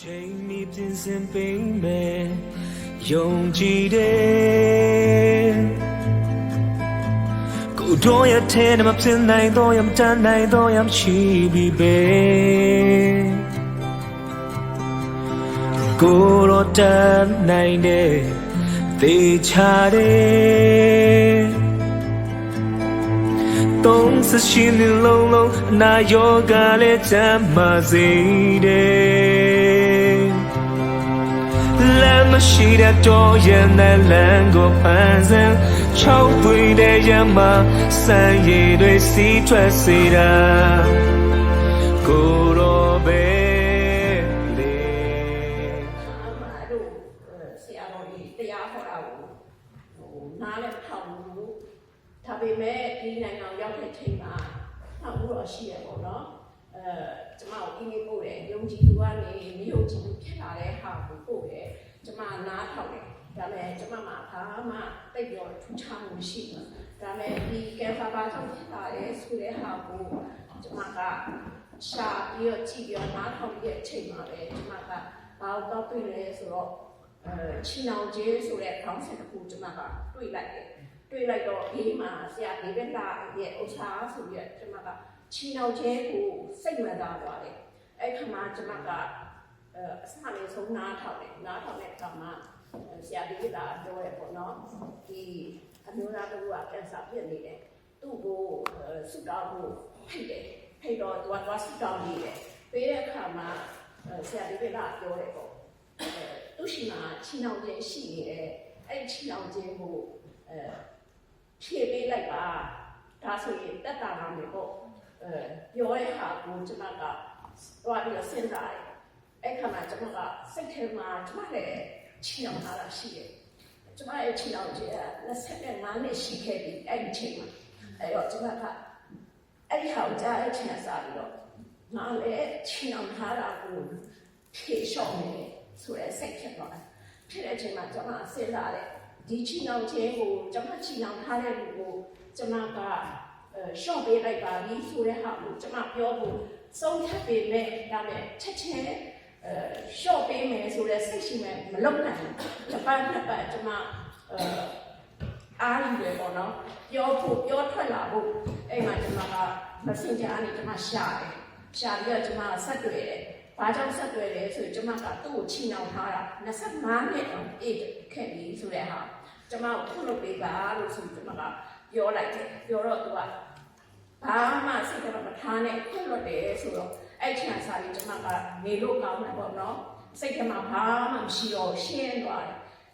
ချိန်မီပြင်ဆင်ပေးမယ်ယုံကြည်တယ်ကိုယ်တို့ရဲ့ထဲမှာမဖြစ်နိုင်တော့ရမတန်နိုင်တော့ရမရှိပြီပဲကိုယ်တော့တန်နိုင်တယ်သေချာတယ်တုံးစရှင်နေလုံးလုံးအနာယောဂလည်းချမ်းမစေတယ်လ မ်းမရှိတဲ့တော့ရင်နဲ့လမ်းကိုဖန်ဆင်းချောက်ပွေတဲ့ရမစံရည်တွေစီးထွက်စေတာကိုယ်တော်ပဲလေအမတို့ဆရာတော်ကြီးတရားဟောတာကိုဟိုနားလည်းထောင်ဘူးဒါပေမဲ့ဒီနိုင်ငံရောက်တဲ့ချိန်မှာထောင်လို့ရှိရပေါ့နော်အဲကျမကိုအင်းကြီးပို့တယ်ယုံကြည်သူကနေမယုံကြည်သူဖြစ်လာတဲ့ဟာကိုပို့တယ်ကျ မနားထောင်တယ်ဒါပေမဲ့ကျမမှာဘာမှတိတ်ပြောထူးခြားမှုမရှိဘူးဒါပေမဲ့ဒီကင်ဆာဘာကြောင့်ဖြစ်လာတယ်ဆိုတဲ့ဟာကိုကျမကရှာပြီးတော့ကြည့်ပြီးတော့နားထောင်ပြီးတဲ့အချိန်မှာပဲကျမကဘာလို့တော့တွေ့လဲဆိုတော့အဲချီနောင်ကျဲဆိုတဲ့ခေါင်းစဉ်တစ်ခုကျွန်မကတွေ့လိုက်တယ်တွေ့လိုက်တော့ဘေးမှာဆရာဒေးဗစ်လာရဲ့ဥစ္စာဆိုပြီးကျွန်မကချီနောင်ကျဲကိုစိတ်ဝင်စားသွားတယ်အဲ့ခါမှာကျွန်မက အဲအစလေးဆုံးနားထောင်တယ်နားထောင်တဲ့အခါမှာဆရာဒေးဗစ်လာပြောရပေါ့နော်ဒီအမျိုးသားတို့ကကင်ဆာဖြစ်နေတယ်သူ့ကိုဆုတောင်းဖို့ဖိတ်တယ်ဖိတ်တော့သူကသွားဆုတောင်းနေတယ်ပေးတဲ့အခါမှာဆရာဒေးဗစ်လာပြောတယ်ပေါ့သူရှိမှာချီနှောင်ခြင်းရှိနေတယ်အဲ့ဒီချီနှောင်ခြင်းကိုအဲဖြည့်ပေးလိုက်ပါဒါဆိုရင်တက်တာလာမယ်ပေါ့အဲပြောတဲ့ဟာကိုကျွန်မကသွားပြီးတော့စဉ်းစားတယ် အဲ့ခါမှာကျွန်မကစိတ်ထဲမှာကျွန်မလည်းချီနှောင်ထားတာရှိတယ်ကျွန်မရဲ့ချီနှောင်ခြင်းက25နှစ်ရှိခဲ့ပြီအဲ့ဒီချိန်မှာအဲ့တော့ကျွန်မကအဲ့ဒီဟာကိုကြားတဲ့ချိန်ကစပြီးတော့ငါလည်းချီနှောင်ထားတာကိုဖြည့်လျှော့နေတယ်ဆိုရဲစိတ်ဖြစ်သွားတယ်ဖြစ်တဲ့အချိန်မှာကျွန်မစဉ်းစားတယ်ဒီချီနှောင်ခြင်းကိုကျွန်မချီနှောင်ထားတဲ့လူကိုကျွန်မကအဲရှော့ပေးလိုက်ပါပြီဆိုတဲ့ဟာကိုကျွန်မပြောဖို့စုံဖြတ်ပေမဲ့ဒါမဲ့ချက်ချင်းအဲ ရှော့ပေးမယ်ဆိုတဲ့စိတ်ရှိမဲ့မလုပ်နိုင်ဘူးတစ်ပတ်နှစ်ပတ်ကျွန်မအဲအားရပဲပေါ့နော်ပြောဖို့ပြောထွက်လာဖို့အဲ့မှာကျွန်မက messenger အနေနဲ့ကျွန်မရှာတယ်ရှာပြီးတော့ကျွန်မဆက်တွေ့တယ်ဘာကြောင့်ဆက်သွယ်လဲဆိုရင်ကျမကသူ့ကိုချီနှောင်ထားတာ25နှစ်အောင်အေးခဲ့ပြီဆိုတဲ့ဟာကျမကိုခုလုပ်ပေးပါလို့ဆိုကျမကပြောလိုက်တယ်ပြောတော့သူကဘာမှစိတ်ကမထားနဲ့ခုလုပ်တယ်ဆိုတော့ အဲ့ချန်စာလေးကျမကနေလို့ကောင်းတယ်ပေါ့နော်စိတ်ကမှဘာမှမရှိတော့ရှင်းသွားတယ်